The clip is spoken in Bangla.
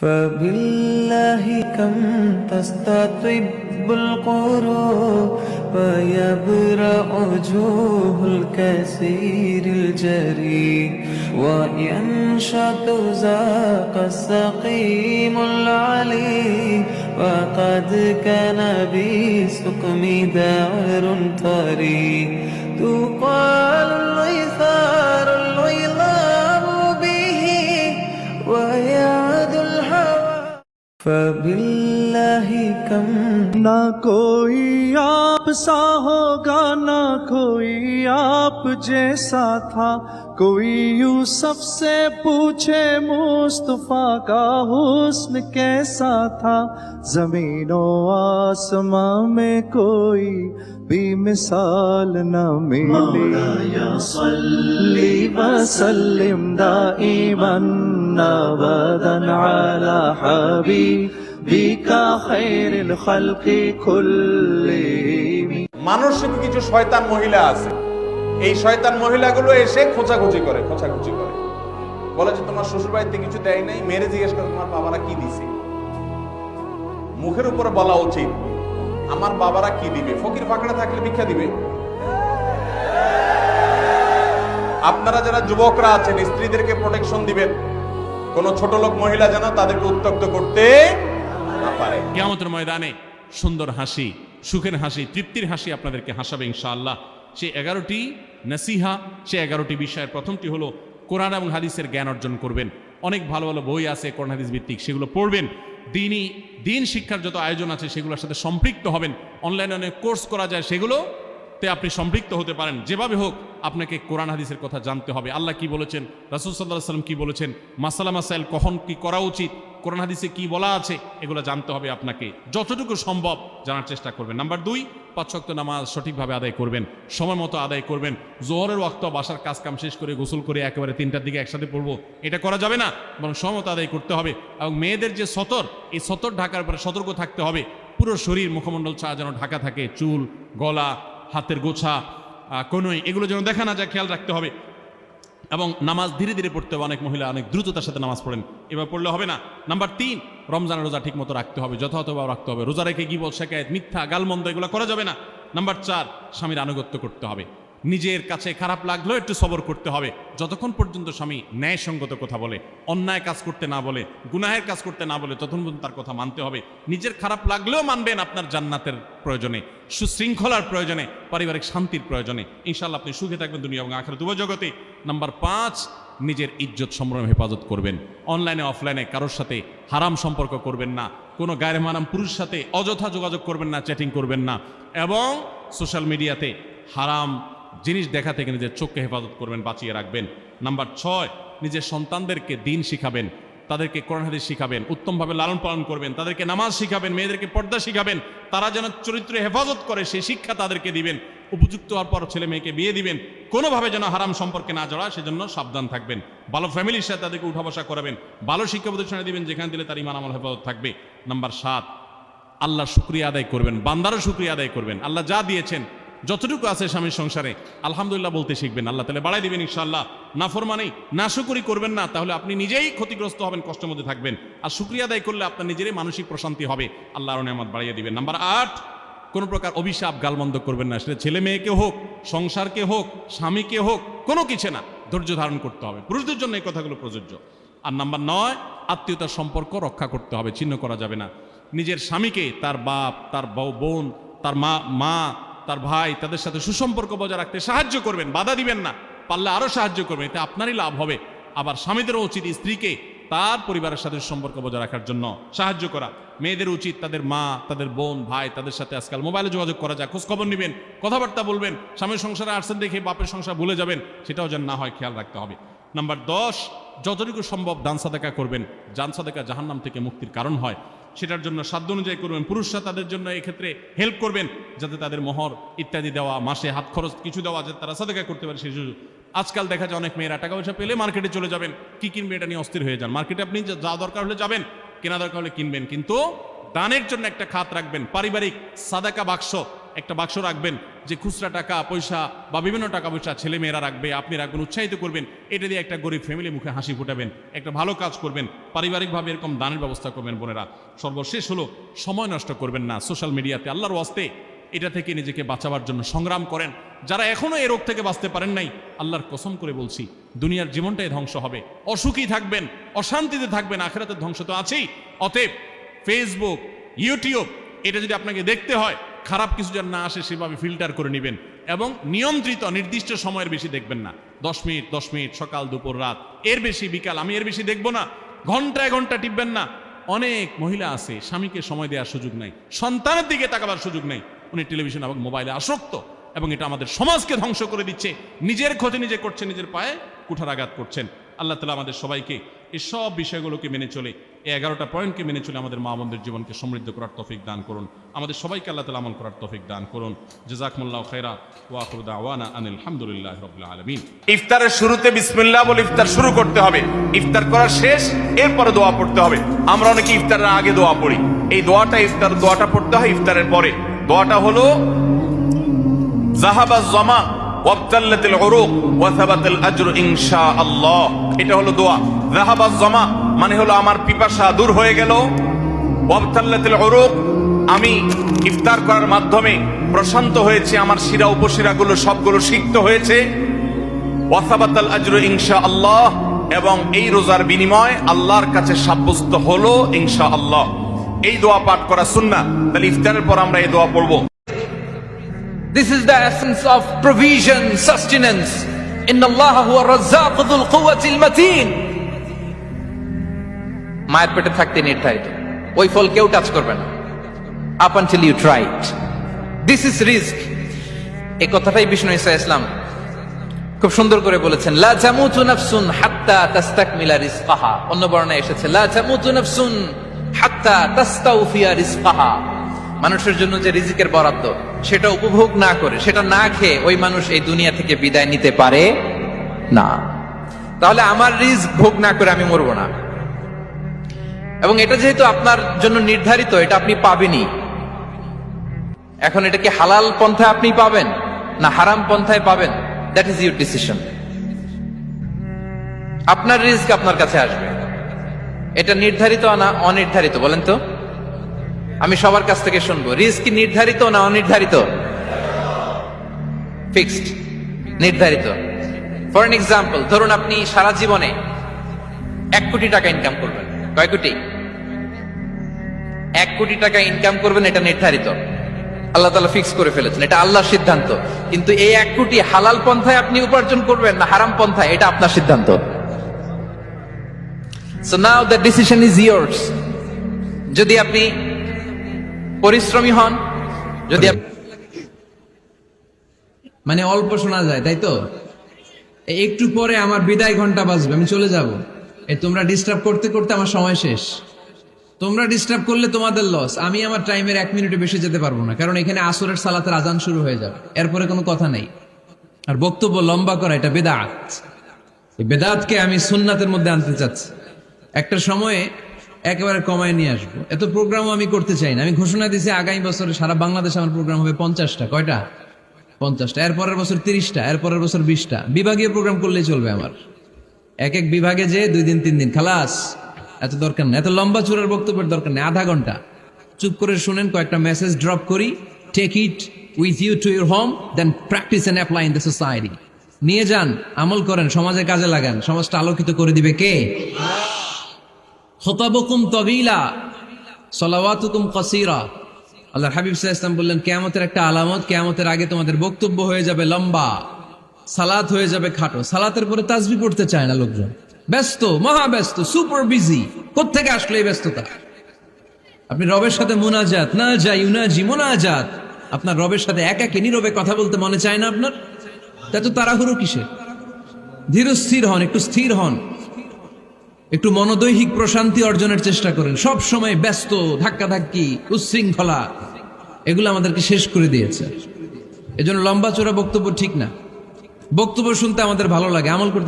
فبالله كم تستطب القلوب ويبرأ وجوه الكثير الجري وينشط ذاك السقيم العلي وقد كان بسقم دار طري کم نہ کوئی آپ سا ہوگا نہ کوئی آپ جیسا تھا۔ کوئی یوں سب سے پوچھے مصطفیٰ کا حسن کیسا تھا؟ زمین و آسماں میں کوئی بھی مثال نہ ملی۔ یا صلی وسلم دائما أبدا على حبيبك خير الخلق كلهم. মানসিক কিছু শয়তান মহিলা আছে। এই শয়তান মহিলাগুলো এসে খোঁচাখুচি করে খোঁচাখুচি করে। বলে যে, তোমার শ্বশুর বাড়িতে কিছু দেয় নাই? মেরে জিজ্ঞেস করে, তোমার বাবারা কি দিছে? মুখের উপরে বলা উচিত, আমার বাবারা কি দিবে? ফকির ফাঁকড়া থাকলে ভিক্ষা দিবে? আপনারা যারা যুবকরা আছেন, স্ত্রীদেরকে প্রোটেকশন দিবেন। কোন ছোট লোক, মহিলা যেন তাদেরকে উত্তক্ত করতে না পারে। কেমতের ময়দানে সুন্দর হাসি, সুখের হাসি, তৃপ্তির হাসি আপনাদেরকে হাসাবে ইনশাআল্লাহ। সে এগারোটি নাসিহা, সে এগারোটি বিষয়ের প্রথমটি হলো কোরআন এবং হাদিসের জ্ঞান অর্জন করবেন। অনেক ভালো ভালো বই আছে, কোরআন, হাদিস ভিত্তিক, সেগুলো পড়বেন। দিনই, দিন শিক্ষার যত আয়োজন আছে, সেগুলোর সাথে সম্পৃক্ত হবেন। অনলাইনে অনেক কোর্স করা যায়, সেগুলো তে আপনি সম্পৃক্ত হতে পারেন। যেভাবে হোক, আপনাকে কোরআন হাদিসের কথা জানতে হবে। আল্লাহ কি বলেছেন? রাসুল সাল্লাহ সাল্লাম কি বলেছেন? মাসালা মাসাইল কখন কি করা উচিত? কোরআন হাদিসে কি বলা আছে? এগুলো জানতে হবে আপনাকে। যতটুকু সম্ভব জানার চেষ্টা করবেন। নাম্বার দুই পাঁচশক্ত নামাজ সঠিকভাবে আদায় করবেন। সময় মতো আদায় করবেন। জোহরের ওয়াক্ত বাসার কাজ কাম শেষ করে গোসল করে একেবারে তিনটার দিকে একসাথে পড়ব। এটা করা যাবে না, বরং সময় মতো আদায় করতে হবে। এবং মেয়েদের যে সতর, এই সতর ঢাকার পরে সতর্ক থাকতে হবে। পুরো শরীর মুখমণ্ডল ছাড়া যেন ঢাকা থাকে। চুল, গলা হাতের গোছা কোনোই। এগুলো যেন দেখা না যায়, খেয়াল রাখতে হবে। এবং নামাজ ধীরে ধীরে পড়তে হবে। অনেক মহিলা অনেক দ্রুততার সাথে নামাজ পড়েন। এবার পড়লে হবে না। নাম্বার তিন রমজানের রোজা ঠিক মতো রাখতে হবে। যথাযথভাবে রাখতে হবে। রোজা রেখে গিবল শেখায়ত মিথ্যা, গালমন্দ এগুলো করা যাবে না। নাম্বার চার, স্বামীর আনুগত্য করতে হবে। নিজের কাছে খারাপ লাগলেও একটু সবর করতে হবে। যতক্ষণ পর্যন্ত স্বামী ন্যায়সঙ্গত কথা বলে, অন্যায় কাজ করতে না বলে, গুনাহের কাজ করতে না বলে, ততক্ষণ পর্যন্ত তার কথা মানতে হবে। নিজের খারাপ লাগলেও মানবেন আপনার জান্নাতের প্রয়োজনে, সুশৃঙ্খলার প্রয়োজনে, পারিবারিক শান্তির প্রয়োজনে। ইনশাল্লাহ আপনি সুখে থাকবেন দুনিয়া এবং আখের জগতে নাম্বার পাঁচ, নিজের ইজ্জত সম্ভ্রম হেফাজত করবেন। অনলাইনে, অফলাইনে কারোর সাথে হারাম সম্পর্ক করবেন না। কোনো গায়ের মারাম পুরুষ সাথে অযথা যোগাযোগ করবেন না, চ্যাটিং করবেন না। এবং সোশ্যাল মিডিয়াতে হারাম জিনিস দেখা থেকে নিজের চোখকে হেফাজত করবেন, বাঁচিয়ে রাখবেন। নাম্বার ছয়, নিজের সন্তানদেরকে দিন শিখাবেন, তাদেরকে কোরআন হাদিস শিখাবেন, উত্তমভাবে লালন পালন করবেন, তাদেরকে নামাজ শিখাবেন, মেয়েদেরকে পর্দা শিখাবেন, তারা যেন চরিত্র হেফাজত করে সেই শিক্ষা তাদেরকে দিবেন, উপযুক্ত হওয়ার পর ছেলে মেয়েকে বিয়ে দিবেন, কোনোভাবে যেন হারাম সম্পর্কে না জড়ায়, সেজন্য সাবধান থাকবেন। ভালো ফ্যামিলির সাথে তাদেরকে উঠা বসা করাবেন, ভালো শিক্ষা প্রতিষ্ঠানে দিবেন, যেখানে দিলে তার ইমান আমল হেফাজত থাকবে। নাম্বার সাত আল্লাহ শুক্রিয়া আদায় করবেন, বান্দারও শুক্রিয়া আদায় করবেন। আল্লাহ যা দিয়েছেন যতটুকু আছে স্বামীর সংসারে, আলহামদুলিল্লাহ বলতে শিখবেন। আল্লাহ তাহলে বাড়াই দিবেন ইনশাআল্লাহ। না ফরমানি না শুকুরি করবেন না, তাহলে আপনি নিজেই ক্ষতিগ্রস্ত হবেন, কষ্টের মধ্যে থাকবেন। আর শুক্রিয়া আদায় করলে আপনার নিজেরই মানসিক প্রশান্তি হবে। আল্লাহর নেয়ামত বাড়িয়ে দিবেন। নাম্বার আট, কোনো প্রকার অভিশাপ গালমন্দ করবেন না। সেটা ছেলে মেয়েকে হোক, সংসারকে হোক, স্বামীকে হোক, কোনো কিছু না, ধৈর্য ধারণ করতে হবে। পুরুষদের জন্য এই কথাগুলো প্রযোজ্য। আর নাম্বার নয়, আত্মীয়তার সম্পর্ক রক্ষা করতে হবে চিহ্ন করা যাবে না। নিজের স্বামীকে, তার বাপ, তার বউ, বোন, তার মা মা তার ভাই তাদের সাথে সুসম্পর্ক বজায় রাখতে সাহায্য করবেন, বাধা দিবেন না। পারলে আরও সাহায্য করবেন, এতে আপনারই লাভ হবে। আবার স্বামীদেরও উচিত স্ত্রীকে তার পরিবারের সাথে সম্পর্ক বজায় রাখার জন্য সাহায্য করা। মেয়েদের উচিত তাদের মা, তাদের বোন, ভাই, তাদের সাথে আজকাল মোবাইলে যোগাযোগ করা যায়, খোঁজখবর নেবেন, কথাবার্তা বলবেন, স্বামীর সংসারে আসছেন দেখে বাপের সংসার ভুলে যাবেন, সেটাও যেন না হয় খেয়াল রাখতে হবে। নাম্বার দশ, যতটুকু সম্ভব দান সাদাকা করবেন। জান সাদাকা জাহান্নাম থেকে মুক্তির কারণ হয়। সেটার জন্য সাধ্য অনুযায়ী করবেন। পুরুষরা তাদের জন্য ক্ষেত্রে হেল্প করবেন, যাতে তাদের মহর ইত্যাদি দেওয়া, মাসে হাত খরচ কিছু দেওয়া, যাতে তারা সাদেকা করতে পারে সেই সুযোগ। আজকাল দেখা যায় অনেক মেয়েরা টাকা পয়সা পেলে মার্কেটে চলে যাবেন। কি কিনবে এটা নিয়ে অস্থির হয়ে যান। মার্কেটে আপনি যা দরকার হলে যাবেন, কেনা দরকার হলে কিনবেন। কিন্তু দানের জন্য একটা খাত রাখবেন। পারিবারিক সাদাকা বাক্স একটা বাক্স রাখবেন যে খুচরা টাকা, পয়সা বা বিভিন্ন টাকা পয়সা ছেলে মেয়েরা রাখবে, আপনি রাখবেন, উৎসাহিত করবেন, এটা দিয়ে একটা গরিব ফ্যামিলি মুখে হাসি ফুটাবেন, একটা ভালো কাজ করবেন, পারিবারিকভাবে এরকম দানের ব্যবস্থা করবেন বোনেরা। সর্বশেষ হলো, সময় নষ্ট করবেন না সোশ্যাল মিডিয়াতে আল্লাহর ওয়াস্তে এটা থেকে নিজেকে বাঁচাবার জন্য সংগ্রাম করেন। যারা এখনও এ রোগ থেকে বাঁচতে পারেন নাই, আল্লাহর কসম করে বলছি, দুনিয়ার জীবনটাই ধ্বংস হবে। অসুখী থাকবেন, অশান্তিতে থাকবেন, আখেরাতের ধ্বংস তো আছেই। অতএব ফেসবুক ইউটিউব এটা যদি আপনাকে দেখতে হয় খারাপ কিছু যেন না আসে সেভাবে ফিল্টার করে নেবেন এবং নিয়ন্ত্রিত নির্দিষ্ট সময়ের বেশি দেখবেন না। দশ মিনিট দশ মিনিট, সকাল, দুপুর, রাত। এর বেশি, বিকাল, আমি এর বেশি দেখব না। ঘন্টায় ঘণ্টা টিপবেন না। অনেক মহিলা আছে, স্বামীকে সময় দেওয়ার সুযোগ নাই, সন্তানের দিকে তাকাবার সুযোগ নেই। উনি টেলিভিশন এবং মোবাইলে আসক্ত এবং এটা আমাদের সমাজকে ধ্বংস করে দিচ্ছে। নিজের ক্ষতি নিজে করছে, নিজের পায়ে কুঠারাঘাত করছেন। আল্লাহ তালা আমাদের সবাইকে এই সব বিষয়গুলোকে মেনে চলে, এই এগারোটা পয়েন্টকে মেনে চলে আমাদের মা বোনদের জীবনকে সমৃদ্ধ করার তফিক দান করুন। আমাদের সবাইকে আল্লাহ তালা আমল করার তফিক দান করুন। জাজাকমুল্লাহ খেরা ওয়াকুদা আনিল আলহামদুলিল্লাহ রবিল্লা আলমিন। ইফতারের শুরুতে বিসমিল্লাহ বলে ইফতার শুরু করতে হবে। ইফতার করা শেষ, এরপরে দোয়া পড়তে হবে। আমরা অনেকে ইফতারের আগে দোয়া পড়ি। এই দোয়াটা ইফতার, দোয়াটা পড়তে হয় ইফতারের পরে। দোয়াটা হলো জাহাবাজ জমা, ওয়াবতাল্লাতিল উরুক, ওয়া সাবাতাল আজরু ইনশাআল্লাহ। এটা হলো দোয়া। জাহাবা জমা মানে হলো আমার পিপাসা দূর হয়ে গেল। আমি ইফতার করার মাধ্যমে প্রশান্ত হয়েছে আমার শিরা উপশিরাগুলো সবগুলো সিক্ত হয়েছে। ওয়াসাবাতাল আজরু ইনশা আল্লাহ এবং এই রোজার বিনিময় আল্লাহর কাছে সাব্যস্ত হলো ইনশা আল্লাহ এই দোয়া পাঠ করা সুন্না তাহলে ইফতারের পর আমরা এই দোয়া পড়ব। This is the essence of provision, sustenance. মায়ের পেটে থাকতে নির্ধারিত। ওই ফল কেউ টাচ করবে না। Up until you try it this is risk এই কথাটাই বিষ্ণু ইসা ইসলাম খুব সুন্দর করে বলেছেন, লা জামুতু নাফসুন হাত্তা তাস্তাকমিলা রিজকাহা। অন্য বর্ণায় এসেছে, লা জামুতু নাফসুন হাত্তা তাস্তাউফিয়া রিজকাহা। মানুষের জন্য যে রিজিকের বরাদ্দ, সেটা উপভোগ না করে, সেটা না খেয়ে ওই মানুষ এই দুনিয়া থেকে বিদায় নিতে পারে না। তাহলে আমার রিস্ক ভোগ না করে আমি মরবো না। এবং এটা যেহেতু আপনার জন্য নির্ধারিত, এটা আপনি পাবেনই। এখন এটা কি হালাল পন্থায় আপনি পাবেন, না হারাম পন্থায় পাবেন? দ্যাট ইজ ইউর ডিসিশন আপনার রিস্ক আপনার কাছে আসবে। এটা নির্ধারিত না অনির্ধারিত, বলেন তো? আমি সবার কাছ থেকে শুনব। রিস্ক নির্ধারিত না অনির্ধারিত? ফিক্সড নির্ধারিত। ফর এন এক্সাম্পল ধরুন আপনি সারা জীবনে এক কোটি টাকা ইনকাম করবেন। কয় কোটি? এক কোটি টাকা ইনকাম করবেন, এটা নির্ধারিত। আল্লাহ তালা ফিক্স করে ফেলেছেন। এটা আল্লাহর সিদ্ধান্ত। কিন্তু এই এক কোটি হালাল পন্থায় আপনি উপার্জন করবেন না হারাম পন্থায়, এটা আপনার সিদ্ধান্ত। So now the decision is yours যদি আপনি পরিশ্রমী হন যদি মানে অল্প শোনা যায় তাই তো? একটু পরে আমার বিদায় ঘণ্টা বাজবে আমি চলে যাব। এই তোমরা ডিস্টার্ব করতে করতে আমার সময় শেষ। তোমরা ডিস্টার্ব করলে তোমাদের লস আমি আমার টাইমের এক মিনিটে বেশি যেতে পারব না কারণ এখানে আসরের সালাতের আজান শুরু হয়ে যাবে। এরপরে কোনো কথা নেই। আর বক্তব্য লম্বা করা এটা বেদাত। এই বেদাতকে আমি সুন্নাতের মধ্যে আনতে চাচ্ছি। একটা সময়ে একেবারে কমায় নিয়ে আসব। এত প্রোগ্রামও আমি করতে চাই না। আমি ঘোষণা দিয়েছি আগামী বছরে সারা বাংলাদেশে আমার প্রোগ্রাম হবে পঞ্চাশটা। কয়টা? পঞ্চাশটা। এরপরের বছর তিরিশটা এরপরের বছর বিশটা। বিভাগীয় প্রোগ্রাম করলেই চলবে আমার। এক এক বিভাগে যে দুই দিন, তিন দিন। খালাস! এত দরকার নেই। এত লম্বা চূড়ার বক্তব্যের দরকার নেই। আধা ঘণ্টা। চুপ করে শুনেন, কয়েকটা মেসেজ ড্রপ করি। Take it with you to your home then practice and apply in the society নিয়ে যান, আমল করেন, সমাজে কাজে লাগান। সমাজটা আলোকিত করে দিবে কে? খতাবকুম তবিলা, সলাওয়াতুকুম কসিরা। আল্লাহ হাবিব সাহা ইসলাম বললেন, কেয়ামতের একটা আলামত, কেয়ামতের আগে তোমাদের বক্তব্য হয়ে যাবে লম্বা, সালাত হয়ে যাবে খাটো। সালাতের পরে তাজবি পড়তে চায় না লোকজন। ব্যস্ত, মহা ব্যস্ত, সুপার বিজি কোথেকে আসলো এই ব্যস্ততা? আপনি রবের সাথে মোনাজাত, না যাই উনাজি মোনাজাত। আপনার রবের সাথে একা কে নীরবে কথা বলতে মনে চায় না আপনার? তা তো তাড়াহুড়ো কিসের? ধীর স্থির হন, একটু স্থির হন। একটু মনোদৈহিক প্রশান্তি অর্জনের চেষ্টা করেন। সব সময় ব্যস্ত, ধাক্কাধাক্কি, উচ্ছৃঙ্খলা। এগুলো আমাদেরকে শেষ করে দিয়েছে। এজন্য লম্বা চোরা বক্তব্য ঠিক না। বক্তব্য শুনতে আমাদের ভালো লাগে, আমল করতে